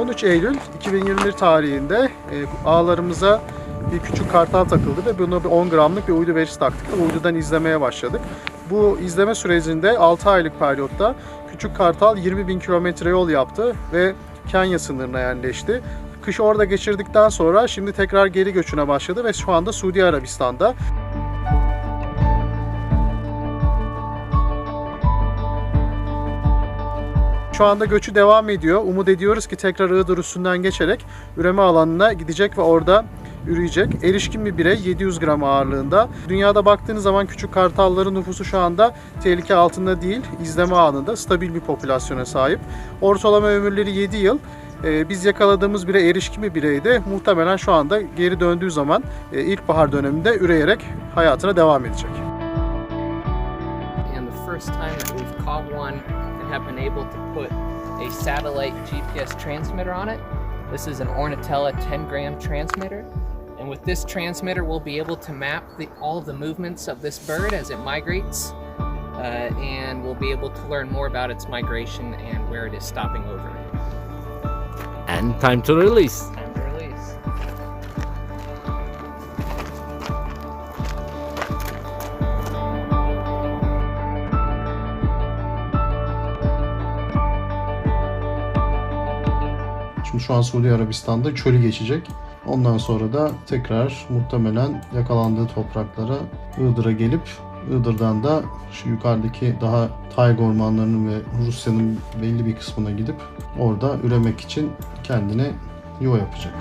13 Eylül 2021 tarihinde e, ağlarımıza bir küçük kartal takıldı ve buna bir 10 gramlık bir uydu verisi taktık uydudan izlemeye başladık. Bu izleme sürecinde 6 aylık periyotta küçük kartal 20 bin kilometre yol yaptı ve Kenya sınırına yerleşti. Kış orada geçirdikten sonra şimdi tekrar geri göçüne başladı ve şu anda Suudi Arabistan'da. Şu anda göçü devam ediyor. Umut ediyoruz ki tekrar Iğdır üstünden geçerek üreme alanına gidecek ve orada üreyecek. Erişkin bir birey 700 gram ağırlığında. Dünyada baktığınız zaman küçük kartalların nüfusu şu anda tehlike altında değil, izleme anında stabil bir popülasyona sahip. Ortalama ömürleri 7 yıl. Ee, Biz yakaladığımız birey erişkin bir bireydi. Muhtemelen şu anda geri döndüğü zaman e, ilkbahar döneminde üreyerek hayatına devam edecek. First time that we've caught one and have been able to put a satellite GPS transmitter on it. This is an Ornatella 10 gram transmitter. And with this transmitter, we'll be able to map the, all of the movements of this bird as it migrates. Uh, and we'll be able to learn more about its migration and where it is stopping over. And. Time to release. Şimdi şu an Suudi Arabistan'da çölü geçecek. Ondan sonra da tekrar muhtemelen yakalandığı topraklara Iğdır'a gelip Iğdır'dan da şu yukarıdaki daha tayga ormanlarının ve Rusya'nın belli bir kısmına gidip orada üremek için kendine yuva yapacak.